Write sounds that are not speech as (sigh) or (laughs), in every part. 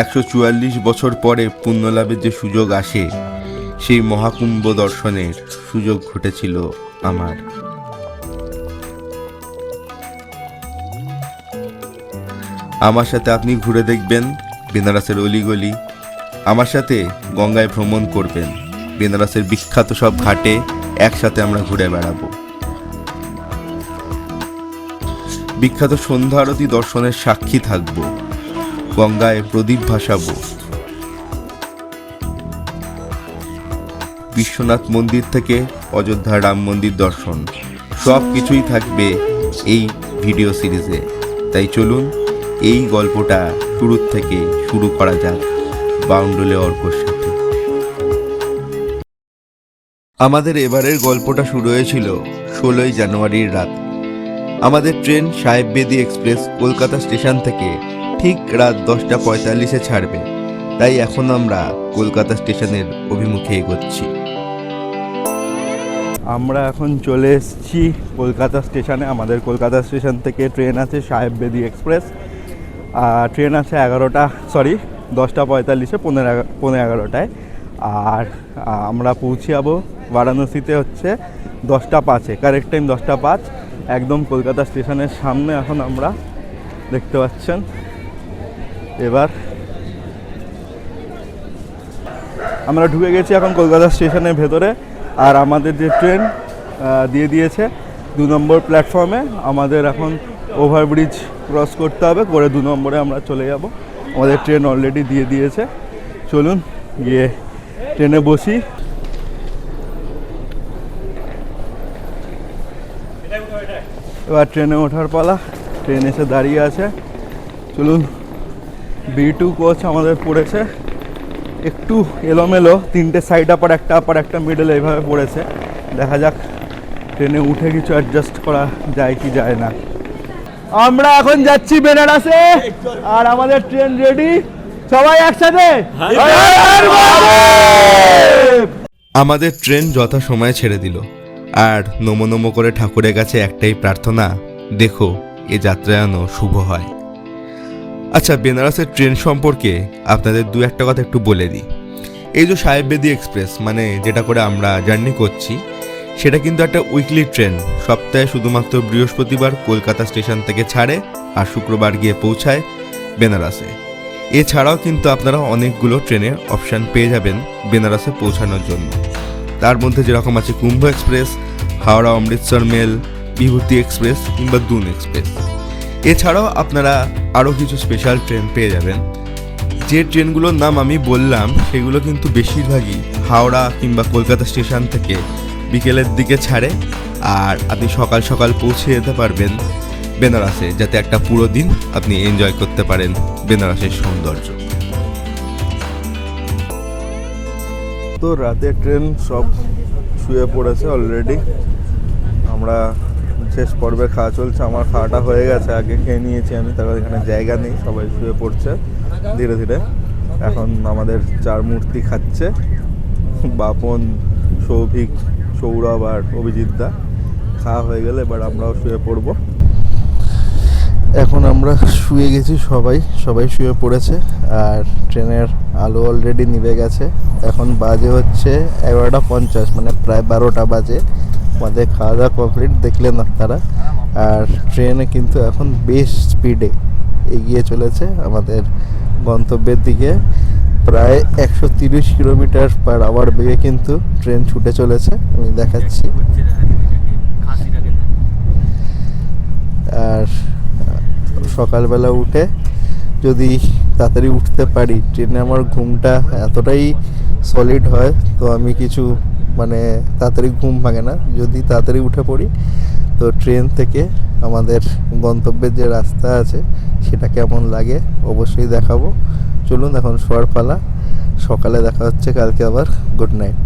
একশো চুয়াল্লিশ বছর পরে পুণ্যলাভের যে সুযোগ আসে, সেই মহাকুম্ভ দর্শনের সুযোগ ঘটেছিল আমার। আমার সাথে আপনি ঘুরে দেখবেন, বেনারসের অলিগলি। আমার সাথে গঙ্গায় ভ্রমণ করবেন। বেনারসের বিখ্যাত সব ঘাটে একসাথে আমরা ঘুরে বেড়াবো। বিখ্যাত সন্ধ্যা আরতি দর্শনের সাক্ষী থাকব। গঙ্গায় প্রদীপ ভাসাবো। বিশ্বনাথ মন্দির থেকে অযোধ্যা রাম মন্দির দর্শন। সব কিছুই থাকবে এই ভিডিও সিরিজে। তাই চলুন, এই গল্পটা শুরুর থেকে শুরু করা যাক বাউন্ডুলে অর্কর সাথে। আমাদের এবারের গল্পটা শুরু হয়েছিল ষোলোই জানুয়ারির রাত। আমাদের ট্রেন সাহেব বেদি এক্সপ্রেস কলকাতা স্টেশন থেকে ঠিক রাত দশটা পঁয়তাল্লিশে ছাড়বে। তাই এখন আমরা কলকাতা স্টেশনের অভিমুখে এগোচ্ছি। আমরা এখন চলে এসেছি কলকাতা স্টেশনে। আমাদের কলকাতা স্টেশন থেকে ট্রেন আছে সাহেব বেদি এক্সপ্রেস। আর ট্রেন আছে এগারোটা সরি দশটা পঁয়তাল্লিশে, পনেরো পনেরো এগারোটায়। আর আমরা পৌঁছে যাব বারাণসীতে হচ্ছে দশটা পাঁচে কারেক্ট টাইম দশটা পাঁচ। একদম কলকাতা স্টেশনের সামনে এখন আমরা দেখতে পাচ্ছেন। এবার আমরা ঢুকে গেছি এখন কলকাতা স্টেশনের ভেতরে, আর আমাদের যে ট্রেন দিয়ে দিয়েছে দু নম্বর প্ল্যাটফর্মে, আমাদের এখন ওভারব্রিজ ক্রস করতে হবে, করে দু নম্বরে আমরা চলে যাব। আমাদের ট্রেন অলরেডি দিয়ে দিয়েছে। চলুন গিয়ে ট্রেনে বসি। এবার ট্রেনে ওঠার পালা, ট্রেন এসে দাঁড়িয়ে আছে। চলুন বি টু কোচ আমাদের পড়েছে। একটু এলোমেলো তিনটে সাইড আপার একটা আপার একটা মিডল এইভাবে পড়েছে। দেখা যাক ট্রেনে উঠে কিছু অ্যাডজাস্ট করা যায় কি যায় না। আমরা এখন যাচ্ছি বেনারসে আর আমাদের ট্রেন রেডি সবাই একসাথে? আমাদের ট্রেন যথা সময়ে ছেড়ে দিল। আর নমো নমো করে ঠাকুরের কাছে একটাই প্রার্থনা দেখো এ যাত্রা যেন শুভ হয়। আচ্ছা বেনারসের ট্রেন সম্পর্কে আপনাদের দু একটা কথা একটু বলে দিই। এই যে সাহেব বেদি এক্সপ্রেস মানে যেটা করে আমরা জার্নি করছি, সেটা কিন্তু একটা উইকলি ট্রেন। সপ্তাহে শুধুমাত্র বৃহস্পতিবার কলকাতা স্টেশন থেকে ছাড়ে আর শুক্রবার গিয়ে পৌঁছায় বেনারসে। এছাড়াও কিন্তু আপনারা অনেকগুলো ট্রেনের অপশান পেয়ে যাবেন বেনারসে পৌঁছানোর জন্য। তার মধ্যে যেরকম আছে Kumbh express, Howrah Amritsar mail, Vibhuti express কিংবা দুন এক্সপ্রেস। এছাড়াও আপনারা আরও কিছু স্পেশাল ট্রেন পেয়ে যাবেন। যে ট্রেনগুলোর নাম আমি বললাম, সেগুলো কিন্তু বেশিরভাগই হাওড়া কিংবা কলকাতা স্টেশন থেকে বিকেলের দিকে ছাড়ে আর আপনি সকাল সকাল পৌঁছে যেতে পারবেন বেনারসে, যাতে একটা পুরো দিন আপনি এনজয় করতে পারেন বেনারসের সৌন্দর্য। তো রাতে ট্রেন সব শুয়ে পড়েছে অলরেডি আমরা শেষ পর্বে খাওয়া চলছে। আমার খাওয়াটা হয়ে গেছে, আগে খেয়ে নিয়েছি আমি, তারপর এখানে জায়গা নেই, সবাই শুয়ে পড়ছে ধীরে ধীরে। এখন আমাদের চার মূর্তি খাচ্ছে, বাপন, সৌভিক, সৌরভ আর অভিজিৎ দা। খাওয়া হয়ে গেলে এবার আমরাও শুয়ে পড়ব। এখন আমরা শুয়ে গেছি সবাই সবাই শুয়ে পড়েছে, আর ট্রেনের আলো অলরেডি নিভে গেছে। এখন বাজে হচ্ছে এগারোটা পঞ্চাশ মানে প্রায় বারোটা বাজে। আমাদের খাওয়া দাওয়া কমপ্লিট দেখলেন আপনারা। আর ট্রেনে কিন্তু এখন বেশ স্পিডে এগিয়ে চলেছে আমাদের গন্তব্যের দিকে। প্রায় একশো তিরিশ কিলোমিটার পার আওয়ার বেগে কিন্তু ট্রেন ছুটে চলেছে। আমি দেখাচ্ছি। আর সকালবেলা উঠে যদি তাড়াতাড়ি উঠতে পারি ট্রেনে আমার ঘুমটা এতটাই সলিড হয়, তো আমি কিছু মানে তাড়াতাড়ি ঘুম ভাঙে না। যদি তাড়াতাড়ি উঠে পড়ি, তো ট্রেন থেকে আমাদের গন্তব্যের যে রাস্তা আছে, সেটা কেমন লাগে অবশ্যই দেখাবো। চলুন এখন শোয়ার পালা। সকালে দেখা হচ্ছে, কালকে আবার গুড নাইট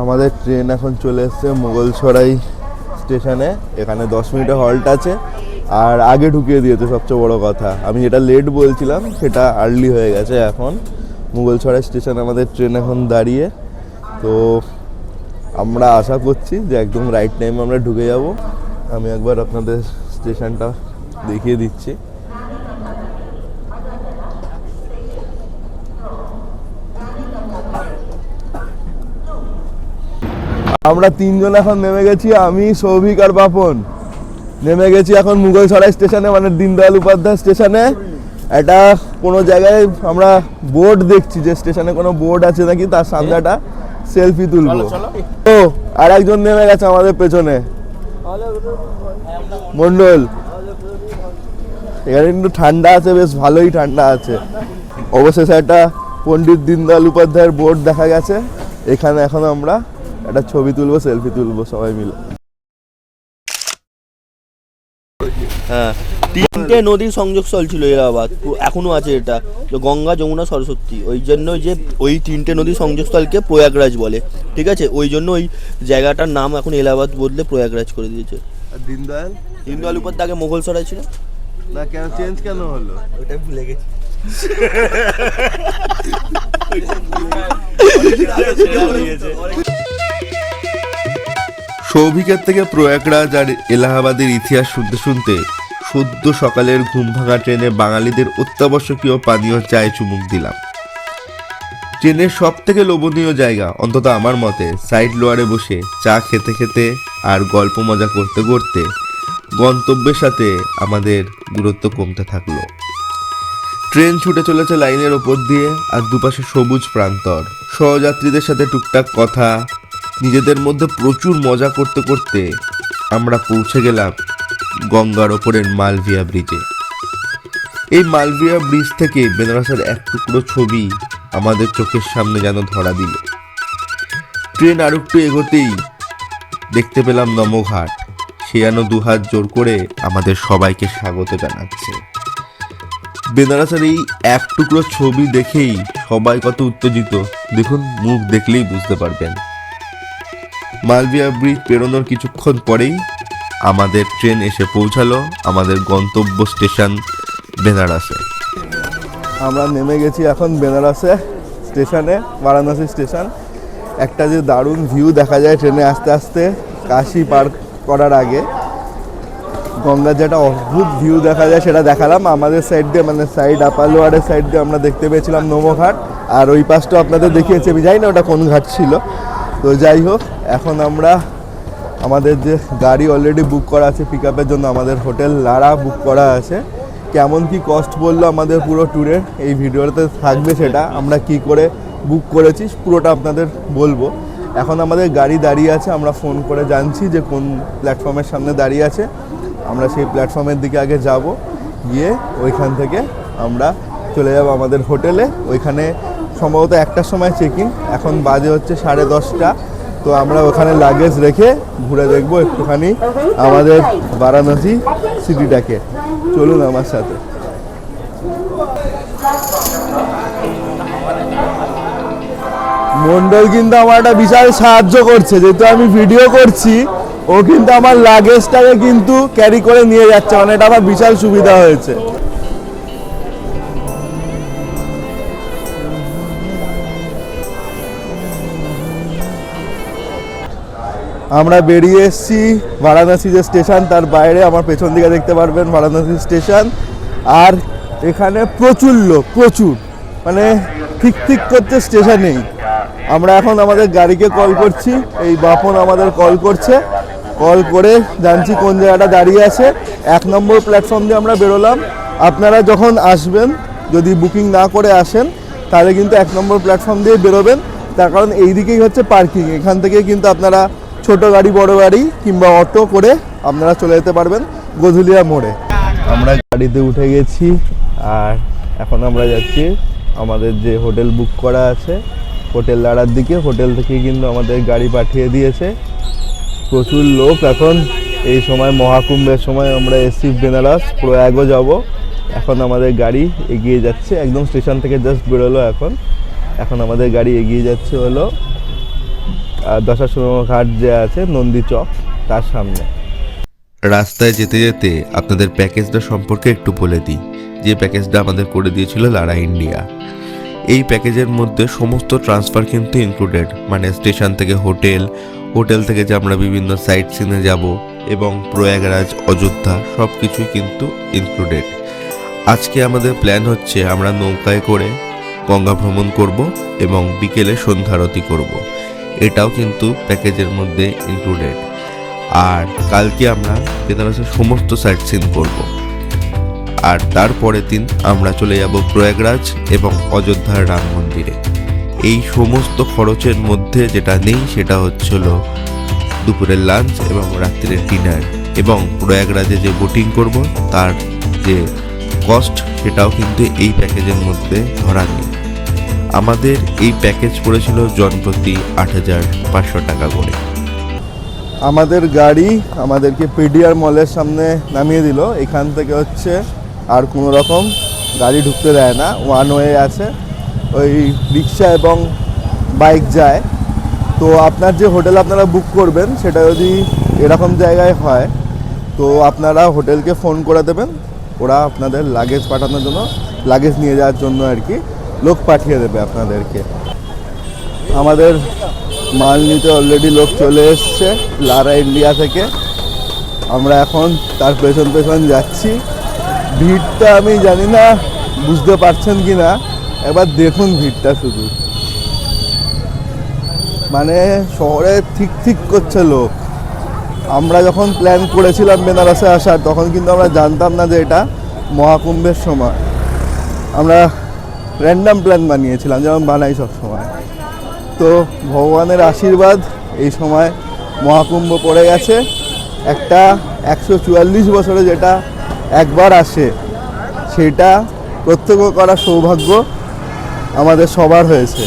আমাদের ট্রেন এখন চলে এসছে মোগলসরাই স্টেশনে। এখানে দশ মিনিটে হল্ট আছে। আর আগে ঢুকিয়ে দিয়েছে সবচেয়ে বড় কথা। আমি যেটা লেট বলছিলাম, সেটা আর্লি হয়ে গেছে এখন। মুঘলছড়া স্টেশন আমাদের ট্রেন এখন দাঁড়িয়ে। তো আমরা আশা করছি যে একদম রাইট টাইমে আমরা ঢুকে যাব। আমি একবার আপনাদের স্টেশনটা দেখিয়ে দিচ্ছি। আমরা তিনজন এখন নেমে গেছি আমি সৌভিক আর বাপন। নেমে গেছি এখন মুঘলসরাই স্টেশনে মানে দীনদয়াল উপাধ্যায় স্টেশনে। একটা কোনো জায়গায় আমরা বোর্ড দেখছি যে স্টেশনে কোনো বোর্ড আছে নাকি তার সামনে একটা সেলফি তুলবো। ও আর একজন নেমে গেছে আমাদের পেছনে। মন্ডল। এখানে কিন্তু ঠান্ডা আছে বেশ ভালোই ঠান্ডা আছে। অবশেষে একটা পণ্ডিত দীনদয়াল উপাধ্যায়ের বোর্ড দেখা গেছে। এখানে এখন আমরা একটা ছবি তুলবো সেলফি তুলবো সবাই মিলে। হ্যাঁ। তিনটে নদীর সংযোগস্থল ছিল এলাহাবাদ এখনও আছে এটা তো গঙ্গা যমুনা সরস্বতী। ওই জন্য যে ওই তিনটে নদীর সংযোগস্থলকে প্রয়াগরাজ বলে ঠিক আছে? ওই জন্য ওই জায়গাটার নাম এখন এলাহাবাদ বদলে প্রয়াগরাজ করে দিয়েছে। আর দীনদয়াল? উপর আগে মোগল সরাই ছিল। না কেন? চেঞ্জ কেন হলো? ওটা ভুলে গেছি। (laughs) সৌভিকের থেকে প্রয়াগরাজ আর এলাহাবাদের ইতিহাস শুনতে শুনতে সদ্য সকালের ঘুম ভাঙা ট্রেনে বাঙালিদের অত্যাবশ্যকীয় পানীয় চায়ে চুমুক দিলাম। ট্রেনের সব থেকে লোভনীয় জায়গা, অন্তত আমার মতে, সাইড লোয়ারে বসে চা খেতে খেতে আর গল্প মজা করতে করতে গন্তব্যের সাথে আমাদের দূরত্ব কমতে থাকল। ট্রেন ছুটে চলেছে লাইনের ওপর দিয়ে আর দুপাশে সবুজ প্রান্তর। সহযাত্রীদের সাথে টুকটাক কথা নিজেদের মধ্যে প্রচুর মজা করতে করতে আমরা পৌঁছে গেলাম গঙ্গার ওপরের মালভিয়া ব্রিজে। এই মালভিয়া ব্রিজ থেকে বেনারসের এক টুকরো ছবি আমাদের চোখের সামনে যেন ধরা দিল। ট্রেন আর একটু এগোতেই দেখতে পেলাম নমঘাট। সে যেন দুহাত জোর করে আমাদের সবাইকে স্বাগত জানাচ্ছে। বেনারসের এই এক টুকরো ছবি দেখেই সবাই কত উত্তেজিত। দেখুন, মুখ দেখলেই বুঝতে পারবেন। মালবিয়া ব্রিজ পেরোনোর কিছুক্ষণ পরেই আমাদের ট্রেন এসে পৌঁছালো আমাদের গন্তব্য স্টেশন বেনারসে। আমরা নেমে গেছি এখন বেনারসে স্টেশনে, বারাণসী স্টেশন। একটা যে দারুণ ভিউ দেখা যায় ট্রেনে আস্তে আস্তে, কাশি পার করার আগে। গঙ্গার যেটা অদ্ভুত ভিউ দেখা যায় সেটা দেখালাম। আমাদের সাইড দিয়ে মানে সাইড আপার লোয়ারের সাইড দিয়ে আমরা দেখতে পেয়েছিলাম নোমোঘাট। আর ওই পাশটা আপনাদের দেখিয়েছি, আমি জানি না ওটা কোন ঘাট ছিল। তো যাই হোক, এখন আমরা আমাদের যে গাড়ি অলরেডি বুক করা আছে পিক আপের জন্য আমাদের হোটেল লারা বুক করা আছে। কেমন কি কস্ট বলল আমাদের পুরো ট্যুরের এই ভিডিওতে থাকবে সেটা। আমরা কি করে বুক করেছি, পুরোটা আপনাদের বলব। এখন আমাদের গাড়ি দাঁড়িয়ে আছে, আমরা ফোন করে জানছি যে কোন প্ল্যাটফর্মের সামনে দাঁড়িয়ে আছে। আমরা সেই প্ল্যাটফর্মের দিকে আগে যাব, গিয়ে ওইখান থেকে আমরা চলে যাব আমাদের হোটেলে। ওইখানে সম্ভবত একটার সময় চেকিং এখন বাজে হচ্ছে সাড়ে দশটা। তো আমরা ওখানে লাগেজ রেখে ঘুরে দেখব একটুখানি আমাদের বারাণসী সিটিটাকে চলুন আমার সাথে। মন্ডল কিন্তু আমার একটা বিশাল সাহায্য করছে, যেহেতু আমি ভিডিও করছি, ও কিন্তু আমার লাগেজটাকে কিন্তু ক্যারি করে নিয়ে যাচ্ছে মানে এটা আমার বিশাল সুবিধা হয়েছে। আমরা বেরিয়ে এসেছি বারাণসী যে স্টেশন, তার বাইরে আমার পেছন দিকে দেখতে পারবেন বারাণসী স্টেশন। আর এখানে প্রচুর লোক, প্রচুর। মানে ঠিক ঠিক করছে স্টেশনেই। আমরা এখন আমাদের গাড়িকে কল করছি। এই বাপন আমাদের কল করছে। কল করে জানছি কোন জায়গাটা দাঁড়িয়ে আছে। এক নম্বর প্ল্যাটফর্ম দিয়ে আমরা বেরোলাম। আপনারা যখন আসবেন, যদি বুকিং না করে আসেন, তাহলে কিন্তু এক নম্বর প্ল্যাটফর্ম দিয়ে বেরোবেন। তার কারণ এই দিকেই হচ্ছে পার্কিং এখান থেকে কিন্তু আপনারা ছোট গাড়ি, বড় গাড়ি কিংবা অটো করে আপনারা চলে যেতে পারবেন গধুলিয়া মোড়ে। আমরা গাড়িতে উঠে গেছি আর এখন আমরা যাচ্ছি আমাদের যে হোটেল বুক করা আছে, হোটেল লাড়ার দিকে। হোটেল থেকে কিন্তু আমাদের গাড়ি পাঠিয়ে দিয়েছে। প্রচুর লোক এখন। এই সময়, মহাকুম্ভের সময় আমরা এসছি বেনারস, প্রয়াগও যাব। এখন আমাদের গাড়ি এগিয়ে যাচ্ছে, একদম স্টেশন থেকে জাস্ট বেরোলো এখন। এখন আমাদের গাড়ি এগিয়ে যাচ্ছে হলো আর দশাশুনো ঘাট যে আছে, নন্দী চক, তার সামনে। রাস্তায় যেতে যেতে আপনাদের প্যাকেজটা সম্পর্কে একটু বলে দিই। যে প্যাকেজটা আমাদের করে দিয়েছিল লারা ইন্ডিয়া। এই প্যাকেজের মধ্যে সমস্ত ট্রান্সফার কিন্তু ইনক্লুডেড মানে স্টেশন থেকে হোটেল হোটেল থেকে যে আমরা বিভিন্ন সাইট সিনে যাব এবং প্রয়াগরাজ, অযোধ্যা সব কিছুই কিন্তু ইনক্লুডেড আজকে আমাদের প্ল্যান হচ্ছে আমরা নৌকায় করে গঙ্গা ভ্রমণ করব এবং বিকেলে সন্ধ্যারতি করব। এটাও কিন্তু প্যাকেজের মধ্যে ইনক্লুডেড আর কালকে আমরা বেনারসের সমস্ত সাইট সিন করব। আর তারপরের দিন আমরা চলে যাব প্রয়াগরাজ এবং অযোধ্যার রাম মন্দিরে। এই সমস্ত খরচের মধ্যে যেটা নেই সেটা হচ্ছিল দুপুরের লাঞ্চ এবং রাত্রের ডিনার এবং প্রয়াগরাজে যে বোটিং করব, তার যে কস্ট সেটাও কিন্তু এই প্যাকেজের মধ্যে ধরা নেই। আমাদের এই প্যাকেজ পড়েছিল জনপ্রতি আট হাজার পাঁচশো টাকা করে। আমাদের গাড়ি আমাদেরকে পিডিআর মলের সামনে নামিয়ে দিল। এখান থেকে হচ্ছে আর কোনো রকম গাড়ি ঢুকতে দেয় না। ওয়ান ওয়ে আছে। ওই রিক্সা এবং বাইক যায়। তো আপনার যে হোটেল আপনারা বুক করবেন, সেটা যদি এরকম জায়গায় হয়, তো আপনারা হোটেলকে ফোন করে দেবেন। ওরা আপনাদের লাগেজ পাঠানোর জন্য লাগেজ নিয়ে যাওয়ার জন্য আর কি। লোক পাঠিয়ে দেবে আপনাদেরকে। আমাদের মাল নিতে অলরেডি লোক চলে এসছে, লারা ইন্ডিয়া থেকে। আমরা এখন তার পেছন পেছন যাচ্ছি। ভিড়টা আমি জানি না, বুঝতে পারছেন কি না? এবার দেখুন ভিড়টা শুধু। মানে শহরে ঠিক ঠিক করছে লোক। আমরা যখন প্ল্যান করেছিলাম বেনারসে আসার, তখন কিন্তু আমরা জানতাম না যে এটা মহাকুম্ভের সময়। আমরা র্যান্ডাম প্ল্যান বানিয়েছিলাম যেমন বানাই সব সময় তো ভগবানের আশীর্বাদ এই সময় মহাকুম্ভ পড়ে গেছে। একটা একশো চুয়াল্লিশ বছরে যেটা একবার আসে সেটা প্রত্যক্ষ করার সৌভাগ্য আমাদের সবার হয়েছে।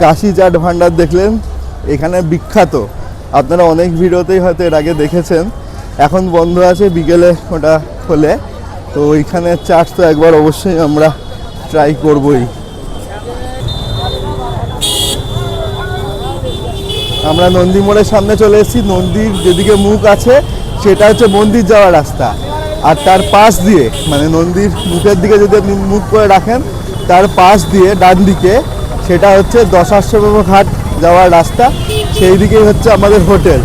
কাশি চাট ভান্ডার দেখলেন এখানে বিখ্যাত। আপনারা অনেক ভিডিওতেই হয়তো এর আগে দেখেছেন। এখন বন্ধ আছে, বিকেলে ওটা হলে তো ওইখানে চাট তো একবার অবশ্যই আমরা ট্রাই করবই। আমরা নন্দী মোড়ের সামনে চলে এসেছি। নন্দীর যেদিকে মুখ আছে, সেটা হচ্ছে মন্দির যাওয়ার রাস্তা। আর তার পাশ দিয়ে মানে নন্দীর মুখের দিকে যদি আপনি মুখ করে রাখেন, তার পাশ দিয়ে ডান দিকে সেটা হচ্ছে দশাশ্রম ঘাট যাওয়ার রাস্তা। সেই দিকেই হচ্ছে আমাদের হোটেল।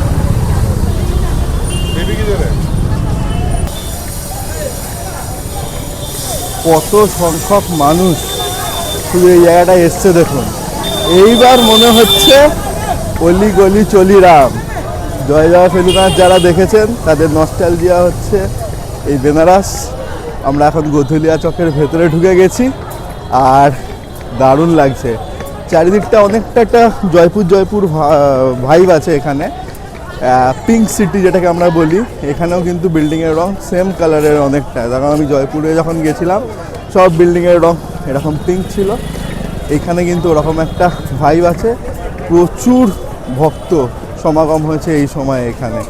কত সংখ্যক মানুষ শুধু এই জায়গাটায় এসছে দেখুন। এইবার মনে হচ্ছে অলি গলি চলি রাম। জয় জয় ফেলুনাথ যারা দেখেছেন, তাদের নস্টালজিয়া হচ্ছে এই বেনারস। আমরা এখন গধুলিয়া চকের ভেতরে ঢুকে গেছি, আর দারুণ লাগছে। চারিদিকটা অনেকটা একটা জয়পুর জয়পুর ভাইব আছে এখানে। পিঙ্ক সিটি যেটাকে আমরা বলি, এখানেও কিন্তু বিল্ডিংয়ের রং সেম কালারের অনেকটা। কারণ আমি জয়পুরে যখন গেছিলাম, সব বিল্ডিংয়ের রং এরকম পিঙ্ক ছিল। এখানে কিন্তু ওরকম একটা ভাইব আছে। প্রচুর ভক্ত সমাগম হয়েছে এই সময় এখানে।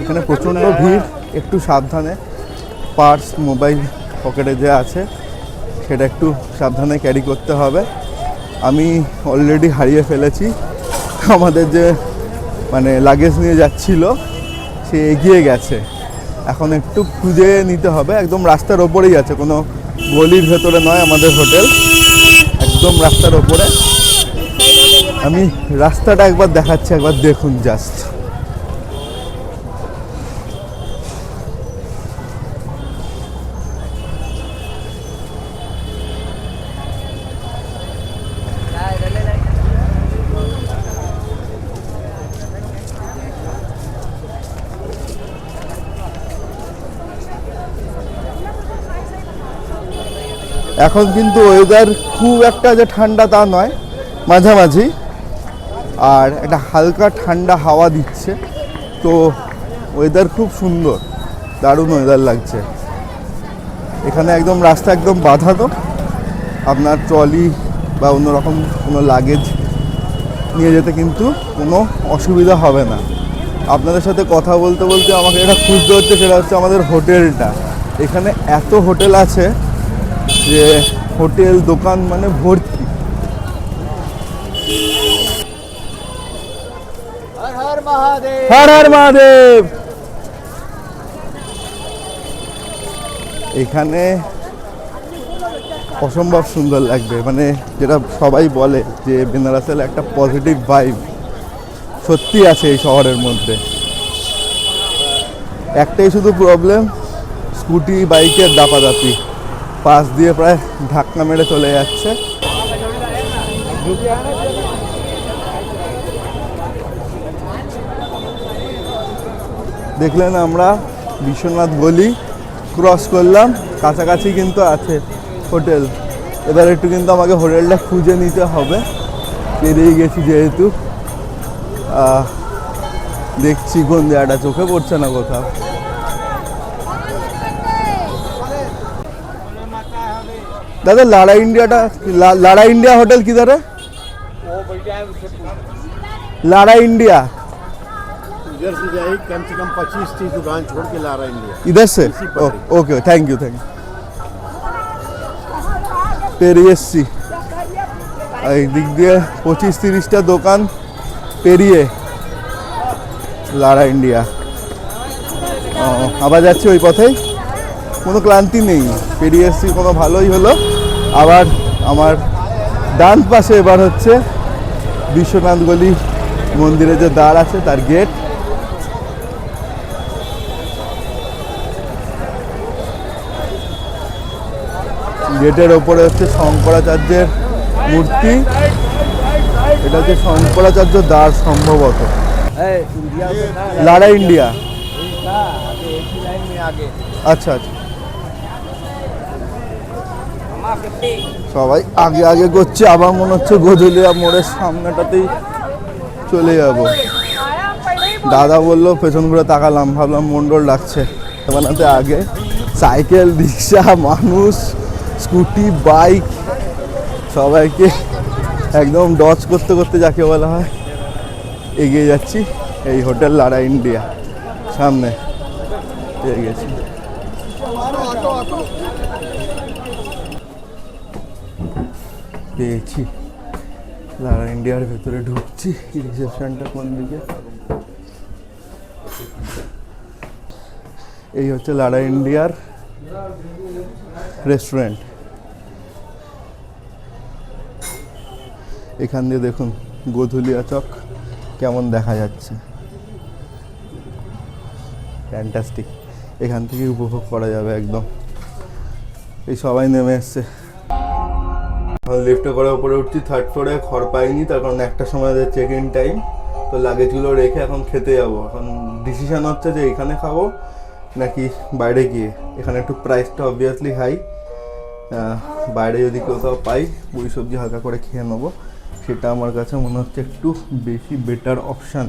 এখানে প্রচণ্ড ভিড়, একটু সাবধানে। পার্স মোবাইল পকেটে যে আছে, সেটা একটু সাবধানে ক্যারি করতে হবে। আমি অলরেডি হারিয়ে ফেলেছি। আমাদের যে মানে লাগেজ নিয়ে যাচ্ছিল, সে এগিয়ে গেছে। এখন একটু খুঁজে নিতে হবে। একদম রাস্তার ওপরেই আছে। কোনো গলির ভেতরে নয় আমাদের হোটেল। একদম রাস্তার ওপরে। আমি রাস্তাটা একবার দেখাচ্ছি, একবার দেখুন জাস্ট এখন কিন্তু ওয়েদার খুব একটা যে ঠান্ডা তা নয়, মাঝামাঝি। আর একটা হালকা ঠান্ডা হাওয়া দিচ্ছে। তো ওয়েদার খুব সুন্দর, দারুণ ওয়েদার লাগছে। এখানে একদম রাস্তা একদম বাঁধানো। আপনার ট্রলি বা অন্য রকম কোনো লাগেজ নিয়ে যেতে কিন্তু কোনো অসুবিধা হবে না। আপনাদের সাথে কথা বলতে বলতে আমাকে এটা খুঁজতে হচ্ছে, সেটা হচ্ছে আমাদের হোটেলটা। এখানে এত হোটেল আছে যে হোটেল দোকান মানে ভর্তি। হর হর মহাদেব। এখানে অসম্ভব সুন্দর লাগবে। মানে যেটা সবাই বলে যে বেনারসের একটা পজিটিভ ভাইব সত্যি আছে এই শহরের মধ্যে। একটাই শুধু প্রবলেম স্কুটি বাইকের দাপাদাপি। পাশ দিয়ে প্রায় ধাক্কা মেরে চলে যাচ্ছে। দেখলেন আমরা বিশ্বনাথ গলি ক্রস করলাম, কাছাকাছি কিন্তু আছে হোটেল। এবার একটু কিন্তু আমাকে হোটেলটা খুঁজে নিতে হবে। পেরিয়ে গেছি যেহেতু। দেখছি কোন জায়গাটা, চোখে পড়ছে না কোথাও। দাদা লাড়া ইন্ডিয়াটা লা- লাড়া ইন্ডিয়া হোটেল किधर है लाड़ा इंडिया इधर से जाए कम से कम पच्चीस तीस दुकान छोड़ के ला रहा है इंडिया इधर से इसी पर ओ- okay thank you thank you পেরিয়ে এসছি আর এই দিক দিয়ে পঁচিশ তিরিশটা দোকান পেরিয়ে লারা ইন্ডিয়া ও, আবার যাচ্ছি ওই পথেই কোনো ক্লান্তি নেই পেরিয়ে এসছি কোনো ভালোই হলো আবার আমার ডান পাশে এবার হচ্ছে বিশ্বনাথ গলি মন্দিরে যে দ্বার আছে তার গেট গেটের ওপরে হচ্ছে শঙ্করাচার্যের মূর্তি। এটা হচ্ছে শঙ্করাচার্য দ্বার সম্ভবত। লাড়া ইন্ডিয়া আচ্ছা আচ্ছা। সবাই আগে আগে করছে, আবার মনে হচ্ছে গোধুলিয়া মোড়ের সামনেটাতেই চলে যাব। দাদা বলল, পেছন ঘুরে তাকালাম, ভাবলাম মন্ডল ডাকছে। বানাতে আগে সাইকেল, রিক্সা, মানুষ, স্কুটি, বাইক, সবাইকে একদম ডচ করতে করতে যাকে বলা হয়, এগিয়ে যাচ্ছি। এই হোটেল লাড়া ইন্ডিয়া, সামনে। গেছি। পেয়েছি। লাড়া ইন্ডিয়ার ভেতরে ঢুকছি, রিসেপশনটা কোন দিকে? এই হচ্ছে লাড়া ইন্ডিয়ার রেস্টুরেন্ট। এখান দিয়ে দেখুন, গোধুলিয়া চক কেমন দেখা যাচ্ছে। ফ্যান্টাস্টিক এখান থেকে উপভোগ করা যাবে একদম। এই সবাই নেমে এসছে। লিফটে করে উপরে উঠছি থার্ড ফ্লোরে ঘর পাইনি, তার কারণ একটা সময় চেক ইন টাইম তো লাগেজগুলো রেখে এখন খেতে যাব। এখন ডিসিশন হচ্ছে যে এখানে খাব নাকি বাইরে গিয়ে। এখানে একটু প্রাইসটা অবভিয়াসলি হাই বাইরে যদি কোথাও পাই, পুরি সবজি হালকা করে খেয়ে নেব। সেটা আমার কাছে মনে হচ্ছে একটু বেশি বেটার অপশান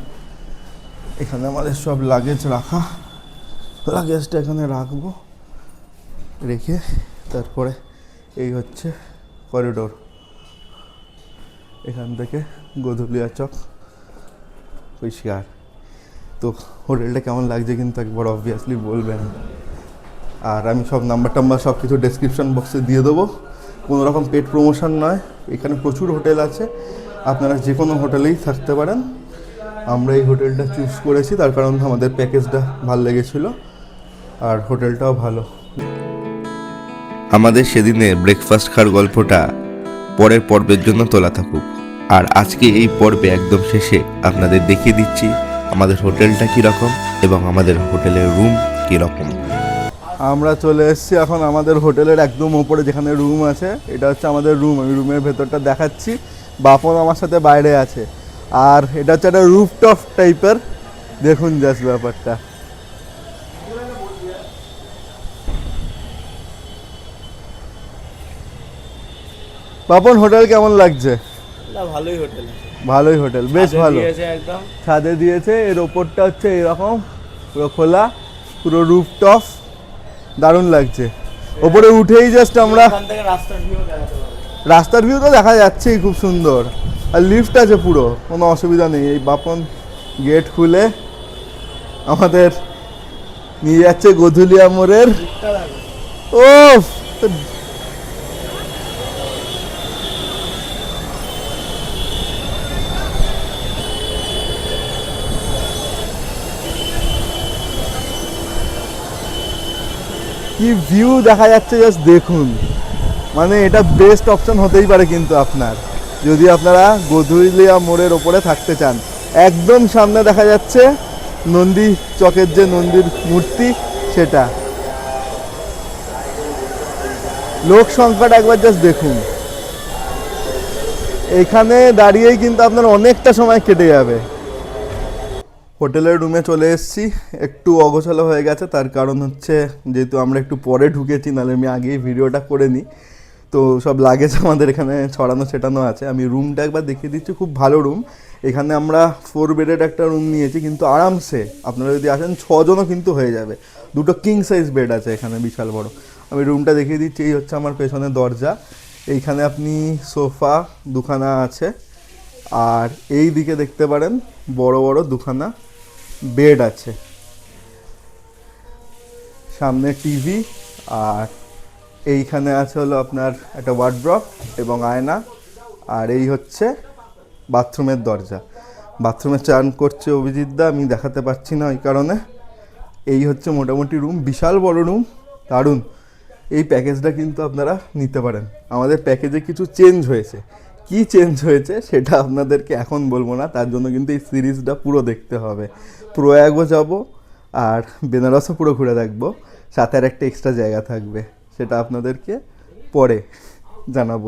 এখানে আমাদের সব লাগেজ রাখা। লাগেজটা এখানে রাখব, রেখে তারপরে এই হচ্ছে করিডোর এখান থেকে গোধুলিয়া চক পরিষ্কার। তো হোটেলটা কেমন লাগছে কিন্তু একবার অবভিয়াসলি বলবেন। আর আমি সব নাম্বার টাম্বার সব কিছু ডেসক্রিপশন বক্সে দিয়ে দেবো। কোনো রকম পেট প্রমোশন নয়, এখানে প্রচুর হোটেল আছে। আপনারা যে কোনো হোটেলেই থাকতে পারেন। আমরা এই হোটেলটা চুজ করেছি, তার কারণ আমাদের প্যাকেজটা ভালো লেগেছিলো। আর হোটেলটাও ভালো। আমাদের সেদিনের ব্রেকফাস্ট খাওয়ার গল্পটা পরের পর্বের জন্য তোলা থাকুক। আর আজকে এই পর্বে একদম শেষে আপনাদের দেখিয়ে দিচ্ছি, আমাদের হোটেলটা কীরকম এবং আমাদের হোটেলের রুম কীরকম। আমরা চলে এসেছি এখন আমাদের হোটেলের একদম ওপরে যেখানে রুম আছে, এটা হচ্ছে আমাদের রুম। আমি রুমের ভেতরটা দেখাচ্ছি। বাপন আমার সাথে বাইরে আছে। আর এটা হচ্ছে একটা রুফটপ টাইপের। দেখুন জাস্ট ব্যাপারটা। বাপন হোটেল কেমন লাগছে? ভালোই হোটেল ভালোই হোটেল বেশ ভালো। একদম। ছাদে দিয়েছে এর ওপরটা হচ্ছে এরকম পুরো খোলা পুরো রুফটপ দারুণ লাগছে। ওপরে উঠেই জাস্ট আমরা রাস্তার ভিউ রাস্তার ভিউ তো দেখা যাচ্ছেই খুব সুন্দর। আর লিফট আছে পুরো কোনো অসুবিধা নেই। এই বাপন গেট খুলে আমাদের নিয়ে যাচ্ছে গধুলিয়া মোড়ের ও কি ভিউ দেখা যাচ্ছে জাস্ট দেখুন। মানে এটা বেস্ট অপশন হতেই পারে কিন্তু আপনার। যদি আপনারা গধুলিয়া মোড়ের ওপরে থাকতে চান। একদম সামনে দেখা যাচ্ছে নন্দী চকের যে নন্দীর মূর্তি, সেটা। লোক সংখ্যাটা একবার জাস্ট দেখুন। এখানে দাঁড়িয়েই কিন্তু আপনার অনেকটা সময় কেটে যাবে। হোটেলের রুমে চলে এসেছি। একটু অগোছালো হয়ে গেছে, তার কারণ হচ্ছে যেহেতু আমরা একটু পরে ঢুকেছি, নাহলে আমি আগেই ভিডিওটা করে নিই। তো সব লাগেজ আমাদের এখানে ছড়ানো ছেটানো আছে। আমি রুমটা একবার দেখিয়ে দিচ্ছি, খুব ভালো রুম এখানে আমরা ফোর বেডের একটা রুম নিয়েছি, কিন্তু আরামসে, আপনারা যদি আসেন, ছজনও কিন্তু হয়ে যাবে। দুটো কিং সাইজ বেড আছে এখানে, বিশাল বড়। আমি রুমটা দেখিয়ে দিচ্ছি, এই হচ্ছে আমার পেছনে দরজা। এইখানে আপনি সোফা দুখানা আছে, আর এই দিকে দেখতে পারেন, বড় বড় দুখানা। বেড আছে। সামনে টিভি আর এইখানে আছে হলো আপনার একটা ওয়ার্ড্রপ এবং আয়না। আর এই হচ্ছে বাথরুমের দরজা। বাথরুমে চান করছে অভিজিৎ দা, আমি দেখাতে পারছি না ওই কারণে। এই হচ্ছে মোটামুটি রুম বিশাল বড় রুম দারুণ। এই প্যাকেজটা কিন্তু আপনারা নিতে পারেন। আমাদের প্যাকেজে কিছু চেঞ্জ হয়েছে। কি চেঞ্জ হয়েছে সেটা আপনাদেরকে এখন বলব না, তার জন্য কিন্তু এই সিরিজটা পুরো দেখতে হবে। প্রয়াগও যাব আর বেনারসও পুরো ঘুরে দেখব, সাথে আর একটা এক্সট্রা জায়গা থাকবে, সেটা আপনাদেরকে পরে জানাব।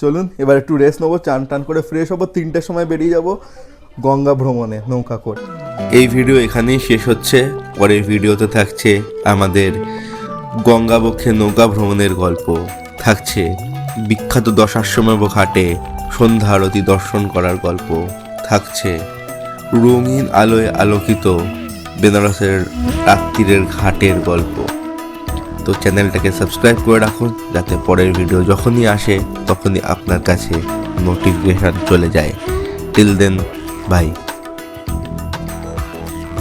চলুন, এবার একটু রেস্ট নেব, চান টান করে ফ্রেশ হব, তিনটের সময় বেরিয়ে যাব গঙ্গা ভ্রমণে, নৌকা করে। এই ভিডিও এখানেই শেষ হচ্ছে, পরের ভিডিওতে থাকছে আমাদের গঙ্গাবক্ষে নৌকা ভ্রমণের গল্প। থাকছে বিখ্যাত দশাশ্বমেভ ঘাটে সন্ধ্যা আরতি দর্শন করার গল্প থাকছে। রঙিন আলোয় আলোকিত বেনারসের রাত্রিরের ঘাটের গল্প। তো চ্যানেলটাকে সাবস্ক্রাইব করে রাখুন, যাতে পরের ভিডিও যখনই আসে, তখনই আপনার কাছে নোটিফিকেশান চলে যায়। Till then by